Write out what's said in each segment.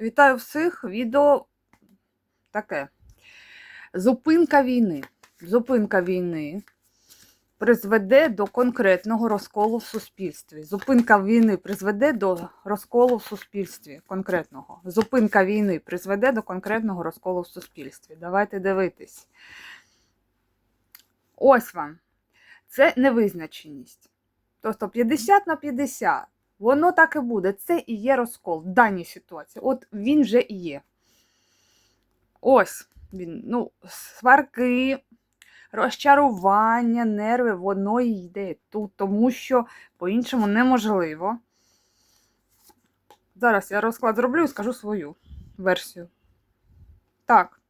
Вітаю всіх. Відео таке. Зупинка війни. Зупинка війни призведе до конкретного розколу в суспільстві. Зупинка війни призведе до розколу в суспільстві. Конкретного. Зупинка війни призведе до конкретного розколу в суспільстві. Давайте дивитись. Ось вам. Це невизначеність. Тобто 50 на 50. Воно так і буде. Це і є розкол в даній ситуації. От він вже і є. Ось він. Ну, сварки, розчарування, нерви, воно йде тут, тому що по-іншому неможливо. Зараз я розклад зроблю і скажу свою версію. Так.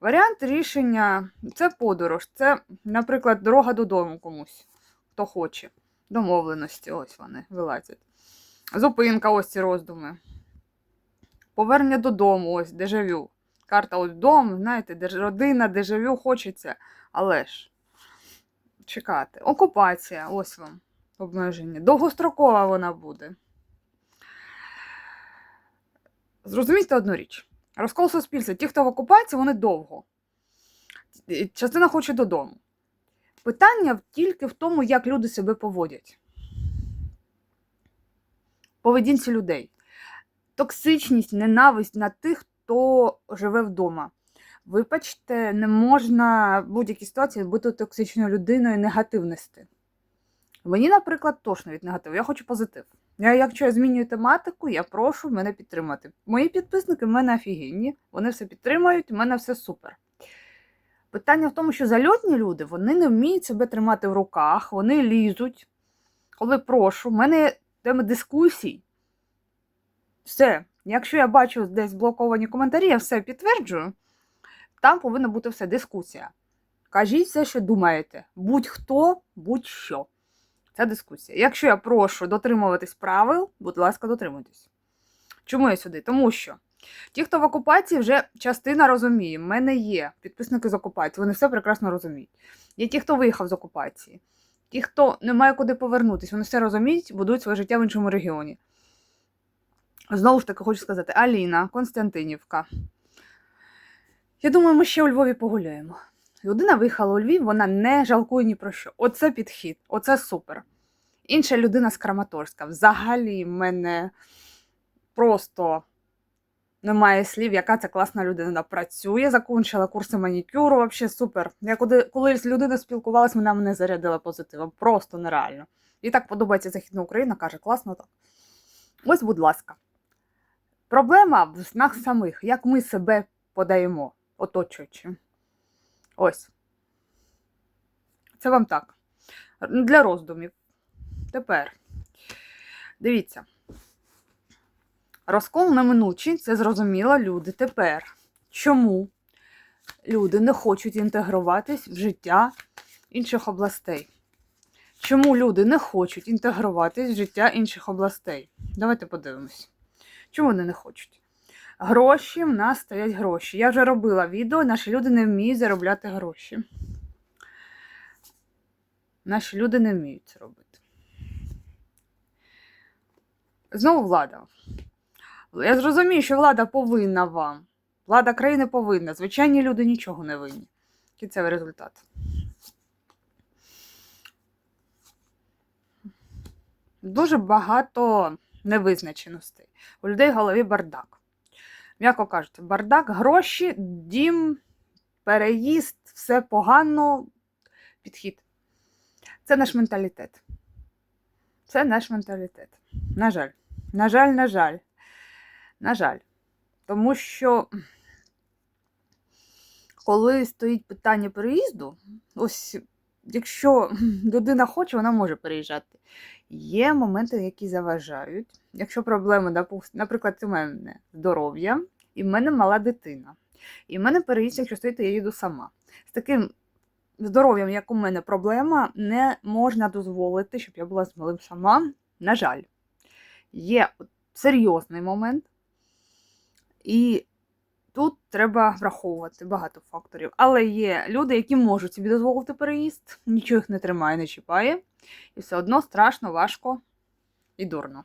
Варіант рішення це подорож. Це, наприклад, дорога додому комусь, хто хоче. Домовленості, ось вони вилазять. Зупинка, ось ці роздуми. Повернення додому, ось дежавю. Карта ось дом, знаєте, де ж родина, дежавю хочеться, але ж чекати. Окупація, ось вам обмеження. Довгострокова вона буде. Зрозумійте одну річ. Розкол суспільства. Ті, хто в окупації, вони довго. Частина хоче додому. Питання тільки в тому, як люди себе поводять. Поведінці людей. Токсичність, ненависть на тих, хто живе вдома. Вибачте, не можна в будь-якій ситуації бути токсичною людиною негативності. Мені, наприклад, точно від негативу. Я хочу позитив. Я, якщо я змінюю тематику, я прошу мене підтримати. Мої підписники в мене офігенні, вони все підтримують, в мене все супер. Питання в тому, що зальотні люди вони не вміють себе тримати в руках, вони лізуть. Коли прошу, в мене тема дискусій. Все. Якщо я бачу десь блоковані коментарі, я все підтверджую, там повинна бути все дискусія. Кажіть все, що думаєте. Будь-хто, будь-що. Це дискусія. Якщо я прошу дотримуватись правил, будь ласка, дотримуйтесь. Чому я сюди? Тому що ті, хто в окупації, вже частина розуміє. В мене є підписники з окупації, вони все прекрасно розуміють. Є ті, хто виїхав з окупації, ті, хто не має куди повернутися, вони все розуміють, будують своє життя в іншому регіоні. Знову ж таки, хочу сказати: Аліна, Константинівка. Я думаю, ми ще у Львові погуляємо. Людина виїхала у Львів, вона не жалкує ні про що. Оце підхід, оце супер. Інша людина з Краматорська. Взагалі мене просто немає слів, яка це класна людина. Працює, закінчила курси манікюру, взагалі супер. Я коли, коли з людиною спілкувалася, вона мене зарядила позитивом. Просто нереально. І так подобається Західна Україна, каже, класно так. Ось, будь ласка. Проблема в нас самих, як ми себе подаємо, оточуючи. Ось. Це вам так. Для роздумів. Тепер. Дивіться. Розкол неминучий, це зрозуміло люди. Тепер. Чому люди не хочуть інтегруватись в життя інших областей? Чому люди не хочуть інтегруватись в життя інших областей? Давайте подивимось. Чому вони не хочуть? Гроші в нас стоять гроші. Я вже робила відео, наші люди не вміють заробляти гроші. Наші люди не вміють це робити. Знову влада. Я зрозумію, що влада повинна вам. Влада країни повинна. Звичайні люди нічого не винні. Кінцевий результат. Дуже багато невизначеностей. У людей в голові бардак. М'яко кажуть, бардак, гроші, дім, переїзд, все погано, підхід. Це наш менталітет. Це наш менталітет. На жаль. На жаль, на жаль. На жаль. Тому що, коли стоїть питання переїзду, ось якщо людина хоче, вона може переїжджати. Є моменти, які заважають. Якщо проблеми, наприклад, у мене здоров'я, і в мене мала дитина. І в мене переїзд, якщо стоїти, я їду сама. З таким здоров'ям, як у мене проблема, не можна дозволити, щоб я була з малим сама. На жаль, є серйозний момент, і тут треба враховувати багато факторів. Але є люди, які можуть собі дозволити переїзд, нічого їх не тримає, не чіпає. І все одно страшно, важко і дурно.